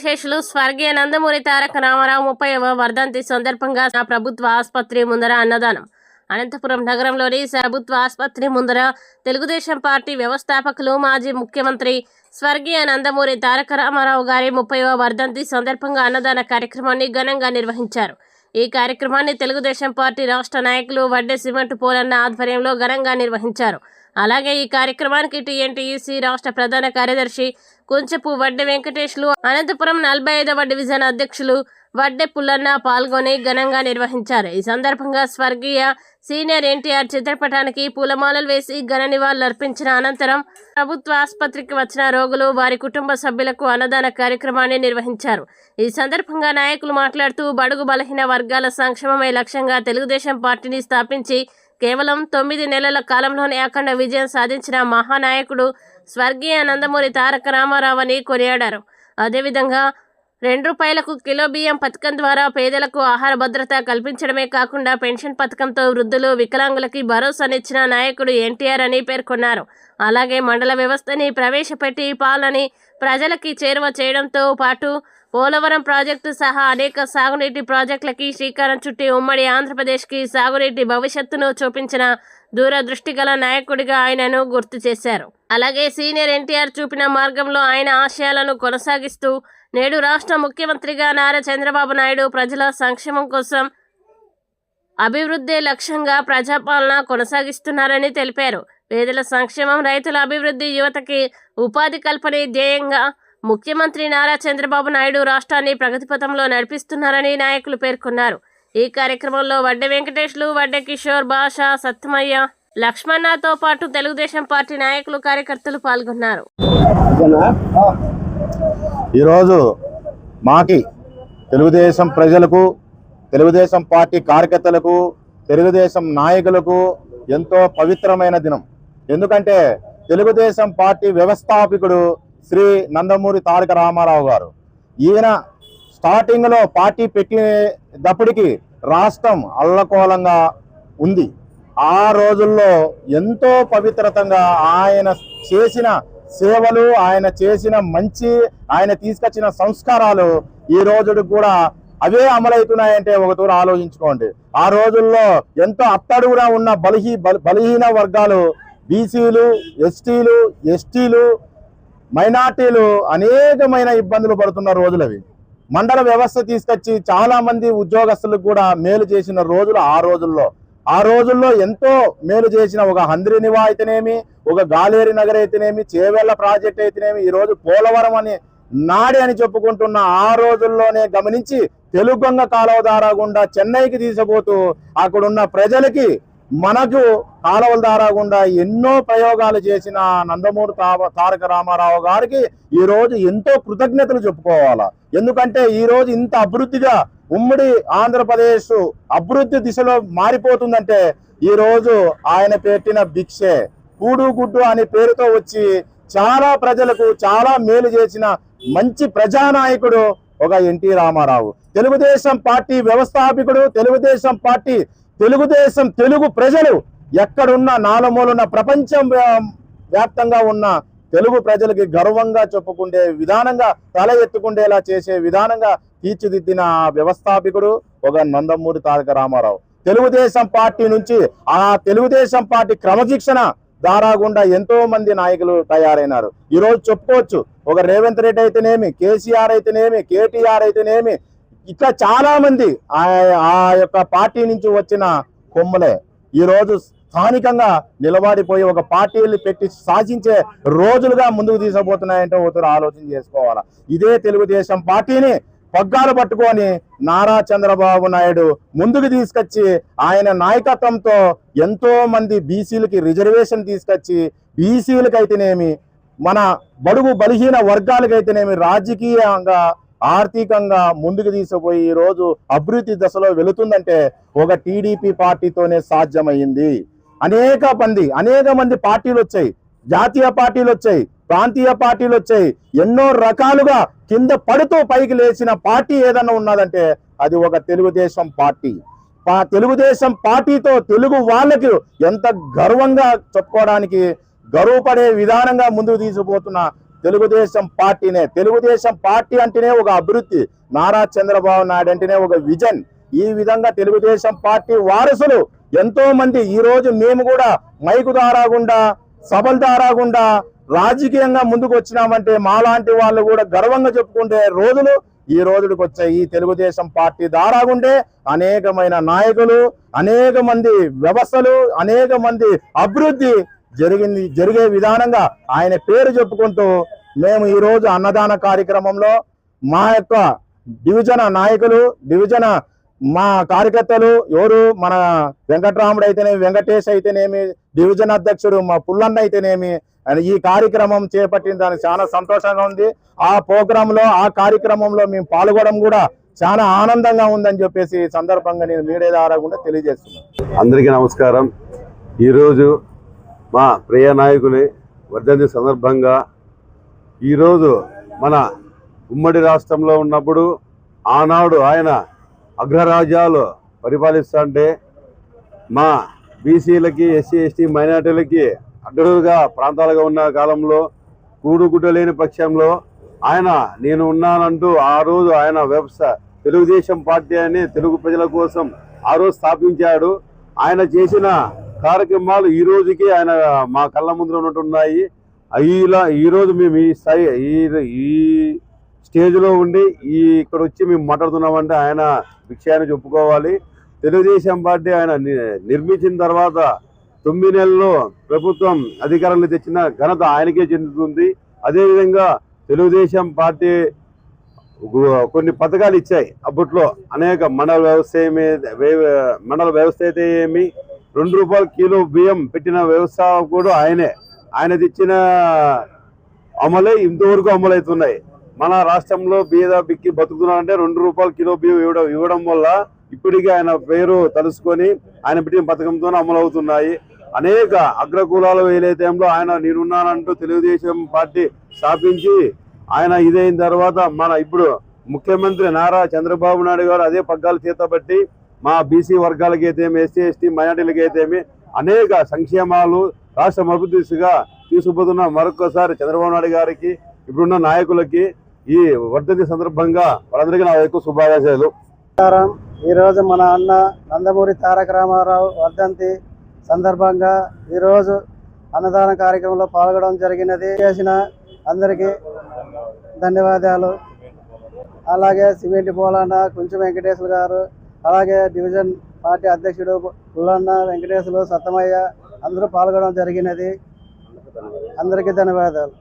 విశేషులు. స్వర్గీయ నందమూరి తారక రామారావు ముప్పైవ వర్ధంతి సందర్భంగా ప్రభుత్వ ఆసుపత్రి ముందర అన్నదానం. అనంతపురం నగరంలోని ప్రభుత్వ ఆసుపత్రి ముందర తెలుగుదేశం పార్టీ వ్యవస్థాపకులు మాజీ ముఖ్యమంత్రి స్వర్గీయ నందమూరి తారక రామారావు గారి ముప్పైవ వర్ధంతి సందర్భంగా అన్నదాన కార్యక్రమాన్ని ఘనంగా నిర్వహించారు. ఈ కార్యక్రమాన్ని తెలుగుదేశం పార్టీ రాష్ట్ర నాయకులు వడ్డే సిమెంట్ పోలన్న ఆధ్వర్యంలో ఘనంగా నిర్వహించారు. అలాగే ఈ కార్యక్రమానికి టీఎన్టీఈసీ రాష్ట్ర ప్రధాన కార్యదర్శి కుంచెపు వడ్డె వెంకటేష్లు అనంతపురం నలభై ఐదవ డివిజన్ అధ్యక్షులు వడ్డె పుల్లన్న పాల్గొని ఘనంగా నిర్వహించారు. ఈ సందర్భంగా స్వర్గీయ సీనియర్ ఎన్టీఆర్ చిత్రపటానికి పూలమాలలు వేసి ఘన నివాళులర్పించిన అనంతరం ప్రభుత్వ ఆసుపత్రికి వచ్చిన రోగులు వారి కుటుంబ సభ్యులకు అన్నదాన కార్యక్రమాన్ని నిర్వహించారు. ఈ సందర్భంగా నాయకులు మాట్లాడుతూ బడుగు బలహీన వర్గాల సంక్షేమమే లక్ష్యంగా తెలుగుదేశం పార్టీని స్థాపించి కేవలం తొమ్మిది నెలల కాలంలోనే అఖండ విజయం సాధించిన మహానాయకుడు స్వర్గీయ నందమూరి తారక రామారావు అని కొనియాడారు. అదేవిధంగా రెండు రూపాయలకు కిలో బియ్యం పథకం ద్వారా పేదలకు ఆహార భద్రత కల్పించడమే కాకుండా పెన్షన్ పథకంతో వృద్ధులు వికలాంగులకి భరోసానిచ్చిన నాయకుడు ఎన్టీఆర్ అని పేర్కొన్నారు. అలాగే మండల వ్యవస్థని ప్రవేశపెట్టి పాలని ప్రజలకి చేరువ చేయడంతో పాటు పోలవరం ప్రాజెక్టు సహా అనేక సాగునీటి ప్రాజెక్టులకి శ్రీకారం చుట్టి ఉమ్మడి ఆంధ్రప్రదేశ్కి సాగునీటి భవిష్యత్తును చూపించిన దూరదృష్టి గల నాయకుడిగా ఆయనను గుర్తు చేశారు. అలాగే సీనియర్ ఎన్టీఆర్ చూపిన మార్గంలో ఆయన ఆశయాలను కొనసాగిస్తూ నేడు రాష్ట్ర ముఖ్యమంత్రిగా నారా చంద్రబాబు నాయుడు ప్రజల సంక్షేమం కోసం అభివృద్ధి లక్ష్యంగా ప్రజాపాలన కొనసాగిస్తున్నారని తెలిపారు. పేదల సంక్షేమం రైతుల అభివృద్ధి యువతకి ఉపాధి కల్పనే ధ్యేయంగా ముఖ్యమంత్రి నారా చంద్రబాబు నాయుడు రాష్ట్రాన్ని ప్రగతిపథంలో నడిపిస్తున్నారని నాయకులు పేర్కొన్నారు. ఈ కార్యక్రమంలో వడ్డె వెంకటేష్లు వడ్డె కిషోర్ భాష సత్యమయ్య లక్ష్మణతో పాటు తెలుగుదేశం పార్టీ నాయకులు కార్యకర్తలు పాల్గొన్నారు. ఈరోజు మాకి తెలుగుదేశం ప్రజలకు తెలుగుదేశం పార్టీ కార్యకర్తలకు తెలుగుదేశం నాయకులకు ఎంతో పవిత్రమైన దినం. ఎందుకంటే తెలుగుదేశం పార్టీ వ్యవస్థాపకుడు శ్రీ నందమూరి తారక రామారావు గారు. ఈయన స్టార్టింగ్లో పార్టీ పెట్టినప్పటికీ రాష్ట్రం అల్లకోలంగా ఉంది. ఆ రోజుల్లో ఎంతో పవిత్రతంగా ఆయన చేసిన సేవలు ఆయన చేసిన మంచి ఆయన తీసుకొచ్చిన సంస్కారాలు ఈ రోజు కూడా అవే అమలవుతున్నాయంటే ఒక దూరం ఆలోచించుకోండి. ఆ రోజుల్లో ఎంతో అత్తడుగున ఉన్న బలహీ బలహీన వర్గాలు బీసీలు ఎస్టీలు ఎస్టీలు మైనార్టీలు అనేకమైన ఇబ్బందులు పడుతున్న రోజులు అవి మండల వ్యవస్థ తీసుకొచ్చి చాలా మంది ఉద్యోగస్తులకు కూడా మేలు చేసిన రోజులు ఆ రోజుల్లో. ఆ రోజుల్లో ఎంతో మేలు చేసిన ఒక హంద్రినివా అయితేనేమి ఒక గాలేరి నగర్ అయితేనేమి చేవేళ్ళ ప్రాజెక్ట్ అయితేనేమి ఈరోజు పోలవరం అని నాడి అని చెప్పుకుంటున్న ఆ రోజుల్లోనే గమనించి తెలుగొంగ కాలువ ద్వారా గుండా చెన్నైకి తీసుకుపోతూ అక్కడున్న ప్రజలకి మనకు కాలువల ద్వారా గుండా ఎన్నో ప్రయోగాలు చేసిన నందమూరి తా- తారక రామారావు గారికి ఈ రోజు ఎంతో కృతజ్ఞతలు చెప్పుకోవాలా. ఎందుకంటే ఈ రోజు ఇంత అభివృద్ధిగా ఉమ్మడి ఆంధ్రప్రదేశ్ అభివృద్ధి దిశలో మారిపోతుందంటే ఈ రోజు ఆయన పెట్టిన భిక్షే. కూడు గుడ్డు అనే పేరుతో వచ్చి చాలా ప్రజలకు చాలా మేలు చేసిన మంచి ప్రజానాయకుడు ఒక ఎన్టీ రామారావు. తెలుగుదేశం పార్టీ వ్యవస్థాపకుడు తెలుగుదేశం పార్టీ తెలుగుదేశం తెలుగు ప్రజలు ఎక్కడున్న నాలుమూలున్న ప్రపంచం వ్యా- వ్యాప్తంగా ఉన్న తెలుగు ప్రజలకి గర్వంగా చెప్పుకుండే విధానంగా తల ఎత్తుకుండేలా చేసే విధానంగా తీర్చిదిద్దిన వ్యవస్థాపికుడు వ్యవస్థాపకుడు ఒక నందమూరి తారక రామారావు. తెలుగుదేశం పార్టీ నుంచి ఆ తెలుగుదేశం పార్టీ క్రమశిక్షణ దారాగుండా ఎంతో మంది నాయకులు తయారైనారు. ఈరోజు చెప్పుకోవచ్చు ఒక రేవంత్ రెడ్డి అయితేనేమి కేసీఆర్ అయితేనేమి కేటీఆర్ అయితేనేమి ఇట్లా చాలా మంది ఆ ఆ యొక్క పార్టీ నుంచి వచ్చిన కొమ్ములే ఈరోజు స్థానికంగా నిలబడిపోయి ఒక పార్టీలు పెట్టి సాధించే రోజులుగా ముందుకు తీసుకుపోతున్నాయంటే ఒకరు ఆలోచన చేసుకోవాలా. ఇదే తెలుగుదేశం పార్టీని పగ్గాలు పట్టుకొని నారా చంద్రబాబు నాయుడు ముందుకు తీసుకొచ్చి ఆయన నాయకత్వంతో ఎంతో మంది బీసీలకి రిజర్వేషన్ తీసుకొచ్చి బీసీలకైతేనేమి మన బడుగు బలహీన వర్గాలకైతేనేమి రాజకీయంగా ఆర్థికంగా ముందుకు తీసుకుపోయి ఈరోజు రోజు అభివృద్ధి దశలో వెళుతుందంటే ఒక టీడీపీ పార్టీతోనే సాధ్యమైంది. అనేక మంది అనేక మంది పార్టీలు వచ్చాయి. జాతీయ పార్టీలు వచ్చాయి ప్రాంతీయ పార్టీలు వచ్చాయి. ఎన్నో రకాలుగా కింద పడుతూ పైకి లేచిన పార్టీ ఏదన్నా ఉన్నదంటే అది ఒక తెలుగుదేశం పార్టీ. ఆ తెలుగుదేశం పార్టీతో తెలుగు వాళ్ళకి ఎంత గర్వంగా చెప్పుకోవడానికి గర్వపడే విధానంగా ముందుకు తీసుకుపోతున్న తెలుగుదేశం పార్టీనే తెలుగుదేశం పార్టీ అంటేనే ఒక అభివృద్ధి. నారా చంద్రబాబు నాయుడు అంటేనే ఒక విజన్. ఈ విధంగా తెలుగుదేశం పార్టీ వారసులు ఎంతో మంది ఈ రోజు మేము కూడా మైకు దారాగుండా సభల రాజకీయంగా ముందుకు వచ్చినామంటే మాలాంటి వాళ్ళు కూడా గర్వంగా చెప్పుకుంటే రోజులు ఈ రోజుకి వచ్చాయి. ఈ తెలుగుదేశం పార్టీ దారాగుండే అనేకమైన నాయకులు అనేక మంది వ్యవస్థలు అనేక మంది అభివృద్ధి జరిగింది జరిగే విధానంగా ఆయన పేరు చెప్పుకుంటూ మేము ఈరోజు అన్నదాన కార్యక్రమంలో మా యొక్క డివిజన నాయకులు డివిజన మా కార్యకర్తలు ఎవరు? మన వెంకటరాముడు అయితేనేమి వెంకటేష్ అయితేనేమి డివిజన్ అధ్యక్షుడు మా పుల్లన్న అయితేనేమి అని ఈ కార్యక్రమం చేపట్టిన దానికి చాలా సంతోషంగా ఉంది. ఆ ప్రోగ్రాంలో ఆ కార్యక్రమంలో మేము పాల్గొనడం కూడా చాలా ఆనందంగా ఉందని చెప్పేసి సందర్భంగా నేను మీడియా ద్వారా కూడా తెలియజేస్తున్నాను. అందరికీ నమస్కారం. ఈరోజు మా ప్రియ నాయకుని వర్ధంతి సందర్భంగా ఈరోజు మన ఉమ్మడి రాష్ట్రంలో ఉన్నప్పుడు ఆనాడు ఆయన అగ్రరాజ్యాలు పరిపాలిస్తుంటే మా బీసీలకి ఎస్సీ ఎస్టీ మైనార్టీలకి అడ్డరుగా ప్రాంతాలుగా ఉన్న కాలంలో కూడుగుడ్డ లేని పక్షంలో ఆయన నేను ఉన్నానంటూ ఆ రోజు ఆయన వ్యవస్థ తెలుగుదేశం పార్టీ అని తెలుగు ప్రజల కోసం ఆ రోజు స్థాపించాడు. ఆయన చేసిన కార్యక్రమాలు ఈ రోజుకి ఆయన మా కళ్ళ ముందు ఉన్నట్టున్నాయి ఇలా ఈ రోజు మేము ఈ స్థాయి ఈ ఈ స్టేజ్లో ఉండి ఈ ఇక్కడ వచ్చి మేము మాట్లాడుతున్నామంటే ఆయన విషయాన్ని చెప్పుకోవాలి. తెలుగుదేశం పార్టీ ఆయన ని- నిర్మించిన తర్వాత తొమ్మిది నెలల్లో ప్రభుత్వం అధికారంలో తెచ్చిన ఘనత ఆయనకే చెందుతుంది. అదేవిధంగా తెలుగుదేశం పార్టీ కొన్ని పథకాలు ఇచ్చాయి. అప్పట్లో అనేక మండల వ్యవస్థ మండల వ్యవస్థ అయితే ఏమి రెండు రూపాయల కిలో బియ్యం పెట్టిన వ్యవస్థ కూడా ఆయనే. ఆయన తెచ్చిన అమలే ఇంతవరకు అమలవుతున్నాయి. మన రాష్ట్రంలో బీద బిక్కి బతుకుతున్నారంటే రెండు రూపాయల కిలో బియ్యం ఇవ్వడం ఇవ్వడం వల్ల ఇప్పటికీ ఆయన పేరు తలుసుకొని ఆయన పెట్టిన పథకంతో అమలవుతున్నాయి. అనేక అగ్రకులాల ఏలైతేలో ఆయన నేనున్నానంటూ తెలుగుదేశం పార్టీ స్థాపించి ఆయన ఇదైన తర్వాత మన ఇప్పుడు ముఖ్యమంత్రి నారా చంద్రబాబు నాయుడు గారు అదే పగ్గాలు చేతబట్టి మా బీసీ వర్గాలకి అయితేమి ఎస్సీ ఎస్టీ మైనార్టీలకి అయితేమి అనేక సంక్షేమాలు రాష్ట్ర అభివృద్ధి దిశగా తీసుకుపోతున్న. మరొకసారి చంద్రబాబు నాయుడు గారికి ఇప్పుడున్న నాయకులకి ఈ వర్ధంతి సందర్భంగా వాళ్ళందరికీ నా ఎక్కువ శుభాకాంక్షలు. ఈరోజు మన అన్న నందమూరి తారక రామారావు వర్ధంతి సందర్భంగా ఈరోజు అన్నదాన కార్యక్రమంలో పాల్గొనడం జరిగినది. చేసిన అందరికీ ధన్యవాదాలు. అలాగే సిమెంట్ పోలన్న కుంచు వెంకటేశ్వర గారు అలాగే డివిజన్ పార్టీ అధ్యక్షుడు పుల్లన్న వెంకటేశ్వరు సత్తమయ్య అందరూ పాల్గొనడం జరిగినది. అందరికీ ధన్యవాదాలు.